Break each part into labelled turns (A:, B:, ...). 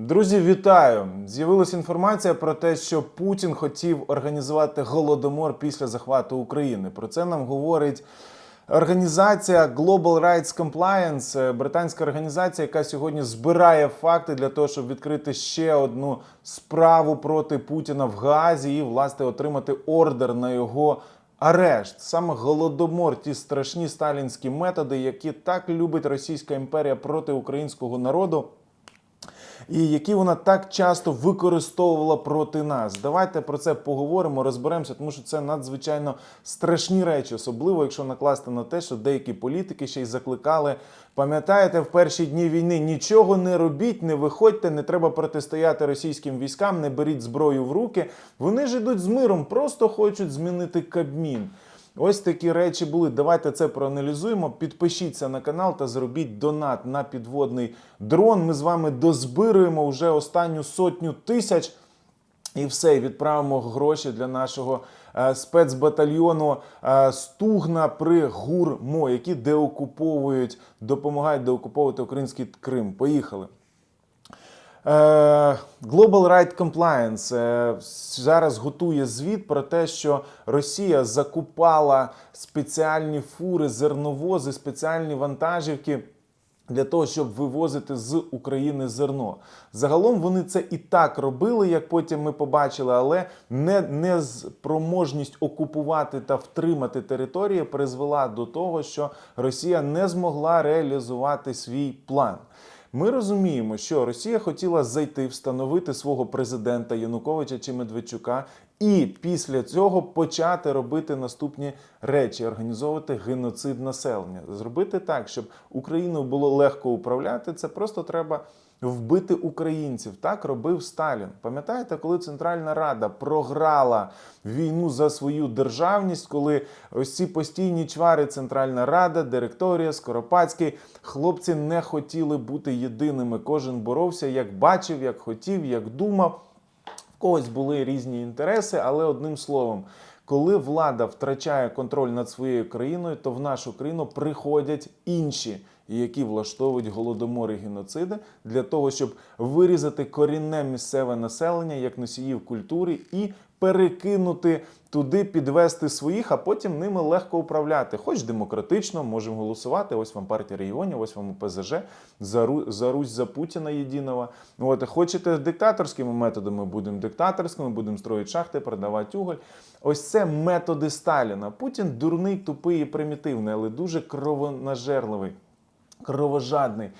A: Друзі, вітаю! З'явилася інформація про те, що Путін хотів організувати голодомор після захвату України. Про це нам говорить організація Global Rights Compliance, е, британська організація, яка сьогодні збирає факти для того, щоб відкрити ще одну справу проти Путіна в Газі і власне отримати ордер на його. Арешт, саме голодомор, ті страшні сталінські методи, які так любить Російська імперія проти українського народу і які вона так часто використовувала проти нас. Давайте про це поговоримо, розберемося, тому що це надзвичайно страшні речі, особливо якщо накласти на те, що деякі політики ще й закликали. Пам'ятаєте, в перші дні війни нічого не робіть, не виходьте, не треба протистояти російським військам, не беріть зброю в руки. Вони ж ідуть з миром, просто хочуть змінити Кабмін. Ось такі речі були. Давайте це проаналізуємо. Підпишіться на канал та зробіть донат на підводний дрон. Ми з вами дозбируємо вже останню сотню тисяч. І все, відправимо гроші для нашого е, спецбатальйону е, Стугна при ГУРМО, які деокуповують, допомагають деокуповувати український Крим. Поїхали. Е, Global Right Compliance е, зараз готує звіт про те, що Росія закупала спеціальні фури, зерновози, спеціальні вантажівки. Для того щоб вивозити з України зерно, загалом вони це і так робили, як потім ми побачили, але не, не спроможність окупувати та втримати території призвела до того, що Росія не змогла реалізувати свій план. Ми розуміємо, що Росія хотіла зайти, встановити свого президента Януковича чи Медведчука, і після цього почати робити наступні речі: організовувати геноцид населення, зробити так, щоб Україною було легко управляти. Це просто треба. Вбити українців так робив Сталін. Пам'ятаєте, коли Центральна Рада програла війну за свою державність, коли ось ці постійні чвари Центральна Рада, директорія, Скоропадський, хлопці не хотіли бути єдиними. Кожен боровся, як бачив, як хотів, як думав. В когось були різні інтереси, але одним словом. Коли влада втрачає контроль над своєю країною, то в нашу країну приходять інші, які влаштовують голодомори і геноциди для того, щоб вирізати корінне місцеве населення як носіїв культури і перекинути туди, підвести своїх, а потім ними легко управляти. Хоч демократично, можемо голосувати. Ось вам партія регіонів, ось вам ПЗЖ, за, Ру- за Русь за Путіна єдиного. От хочете диктаторськими методами, будемо диктаторськими, будемо строїти шахти, продавати уголь. Ось це методи Сталіна. Путін дурний, тупий і примітивний, але дуже кровонажерливий. Кровожадний.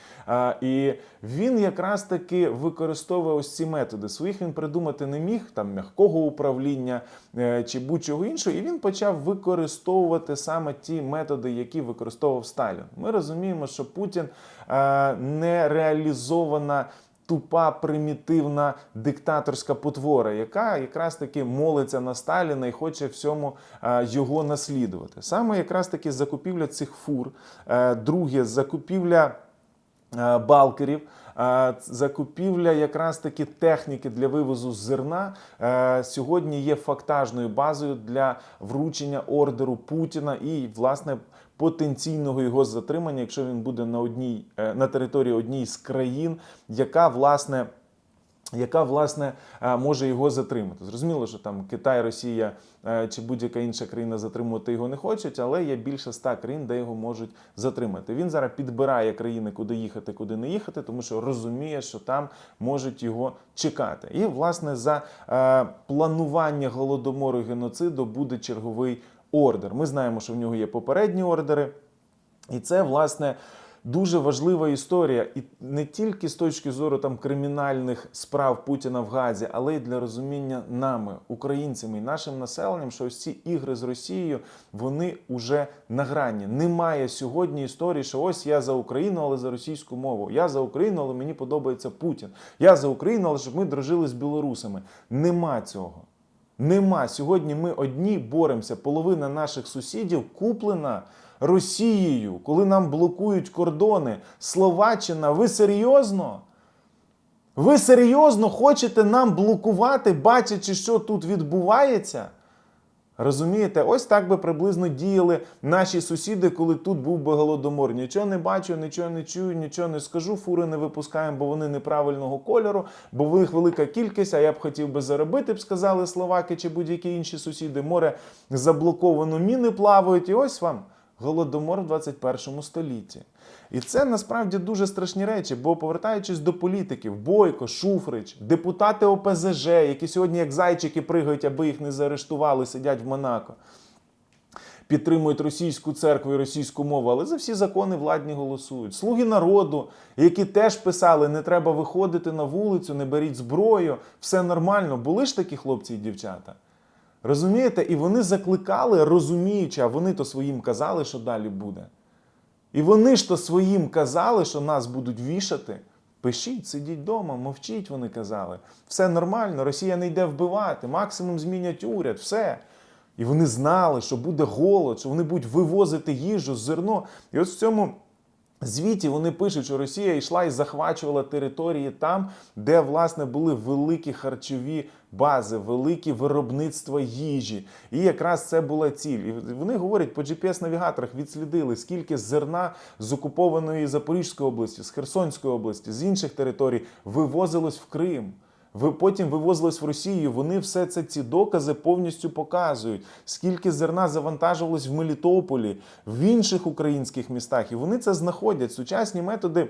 A: І він якраз таки використовує ось ці методи. Своїх він придумати не міг, там м'якого управління е, чи будь-чого іншого. І він почав використовувати саме ті методи, які використовував Сталін. Ми розуміємо, що Путін е, не реалізована тупа, примітивна диктаторська потвора, яка якраз таки молиться на Сталіна і хоче всьому е, його наслідувати. Саме якраз таки закупівля цих фур, е, друге закупівля. е, Балкерів, закупівля якраз таки техніки для вивозу зерна сьогодні є фактажною базою для вручення ордеру Путіна і власне потенційного його затримання, якщо він буде на одній е, на території одній з країн, яка власне. Яка власне е, може його затримати? Зрозуміло, що там Китай, Росія е, чи будь-яка інша країна затримувати його не хочуть, але є більше ста країн, де його можуть затримати. Він зараз підбирає країни, куди їхати, куди не їхати, тому що розуміє, що там можуть його чекати. І власне за планування голодомору і геноциду буде черговий ордер. Ми знаємо, що в нього є попередні ордери, і це власне. Дуже важлива історія, і не тільки з точки зору там кримінальних справ Путіна в Газі, але й для розуміння нами, українцями і нашим населенням, що ось ці ігри з Росією вони уже на грані. Немає сьогодні історії, що ось я за Україну, але за російську мову. Я за Україну, але мені подобається Путін. Я за Україну, але щоб ми дружили з білорусами. Нема цього. Нема. Сьогодні ми одні боремося. Половина наших сусідів куплена Росією, коли нам блокують кордони. Словаччина, ви серйозно? Ви серйозно хочете нам блокувати, бачачи, що тут відбувається? Розумієте, ось так би приблизно діяли наші сусіди, коли тут був би голодомор. Нічого не бачу, нічого не чую, нічого не скажу. Фури не випускаємо, бо вони неправильного кольору, бо них велика кількість. А я б хотів би заробити, б сказали словаки чи будь-які інші сусіди. Море заблоковано, міни плавають. І ось вам голодомор в 21 столітті. І це насправді дуже страшні речі, бо повертаючись до політиків, Бойко, Шуфрич, депутати ОПЗЖ, які сьогодні як зайчики пригають, аби їх не заарештували, сидять в Монако. Підтримують російську церкву і російську мову, але за всі закони владні голосують. Слуги народу, які теж писали, не треба виходити на вулицю, не беріть зброю, все нормально. Були ж такі хлопці і дівчата. Розумієте? І вони закликали, розуміючи, а вони то своїм казали, що далі буде. І вони ж то своїм казали, що нас будуть вішати. Пишіть, сидіть вдома, мовчіть, вони казали. Все нормально, Росія не йде вбивати, максимум змінять уряд, все. І вони знали, що буде голод, що вони будуть вивозити їжу, зерно. І от в цьому звіті вони пишуть, що Росія йшла і захвачувала території там, де власне були великі харчові бази, великі виробництва їжі. І якраз це була ціль. І вони говорять по GPS-навігаторах, відслідили, скільки зерна з окупованої Запорізької області, з Херсонської області, з інших територій вивозилось в Крим. Ви потім вивозились в Росію. Вони все це ці докази повністю показують. Скільки зерна завантажувалось в Мелітополі, в інших українських містах, і вони це знаходять. Сучасні методи.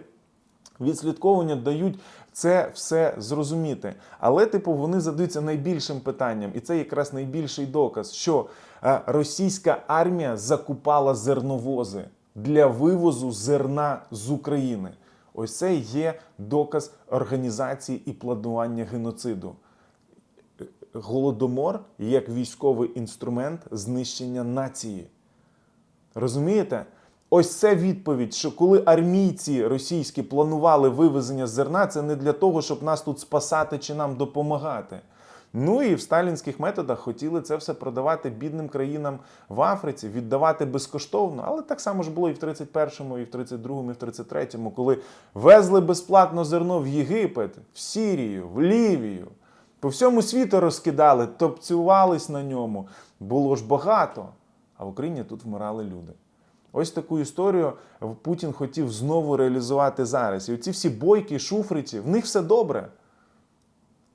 A: Відслідковування дають це все зрозуміти. Але, типу, вони задаються найбільшим питанням, і це якраз найбільший доказ, що е, російська армія закупала зерновози для вивозу зерна з України. Ось це є доказ організації і планування геноциду. Голодомор як військовий інструмент знищення нації. Розумієте? Ось це відповідь, що коли армійці російські планували вивезення зерна, це не для того, щоб нас тут спасати чи нам допомагати. Ну і в сталінських методах хотіли це все продавати бідним країнам в Африці, віддавати безкоштовно. Але так само ж було і в 31-му, і в 32-му, і в 33-му, коли везли безплатно зерно в Єгипет, в Сірію, в Лівію. По всьому світу розкидали, топцювались на ньому. Було ж багато. А в Україні тут вмирали люди. Ось таку історію Путін хотів знову реалізувати зараз. І оці всі бойки, шуфриці, в них все добре.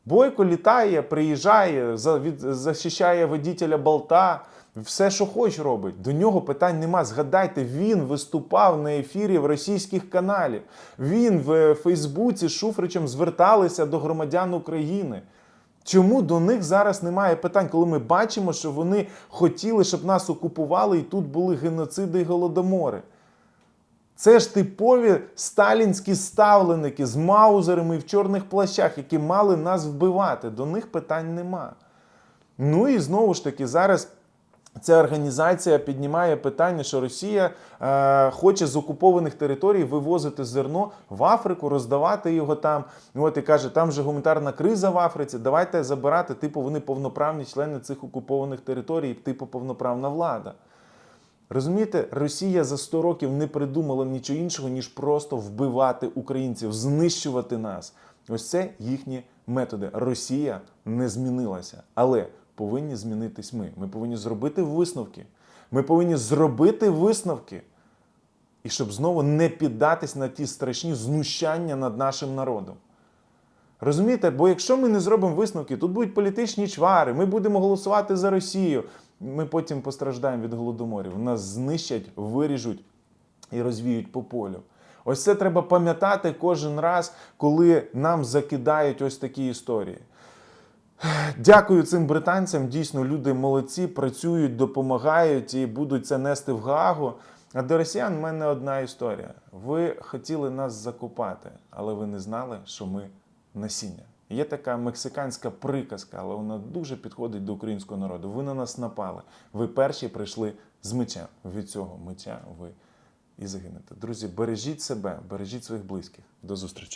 A: Бойко літає, приїжджає, за- захищає водітеля болта, все, що хоч робить. До нього питань нема. Згадайте, він виступав на ефірі в російських каналів. Він в Фейсбуці з Шуфричем зверталися до громадян України. Чому до них зараз немає питань, коли ми бачимо, що вони хотіли, щоб нас окупували, і тут були геноциди і голодомори? Це ж типові сталінські ставленики з маузерами в чорних плащах, які мали нас вбивати. До них питань нема. Ну і знову ж таки, зараз ця організація піднімає питання, що Росія е, хоче з окупованих територій вивозити зерно в Африку, роздавати його там. От і каже, там же гуманітарна криза в Африці. Давайте забирати, типу, вони повноправні члени цих окупованих територій, типу повноправна влада. Розумієте, Росія за 100 років не придумала нічого іншого, ніж просто вбивати українців, знищувати нас. Ось це їхні методи. Росія не змінилася, але повинні змінитись ми. Ми повинні зробити висновки. Ми повинні зробити висновки. І щоб знову не піддатись на ті страшні знущання над нашим народом. Розумієте? Бо якщо ми не зробимо висновки, тут будуть політичні чвари, ми будемо голосувати за Росію. Ми потім постраждаємо від голодоморів. Нас знищать, виріжуть і розвіють по полю. Ось це треба пам'ятати кожен раз, коли нам закидають ось такі історії. Дякую цим британцям. Дійсно, люди молодці, працюють, допомагають і будуть це нести в Гаагу. А до росіян в мене одна історія. Ви хотіли нас закопати, але ви не знали, що ми насіння. Є така мексиканська приказка, але вона дуже підходить до українського народу. Ви на нас напали. Ви перші прийшли з мечем. Від цього меча ви і загинете. Друзі, бережіть себе, бережіть своїх близьких. До зустрічі.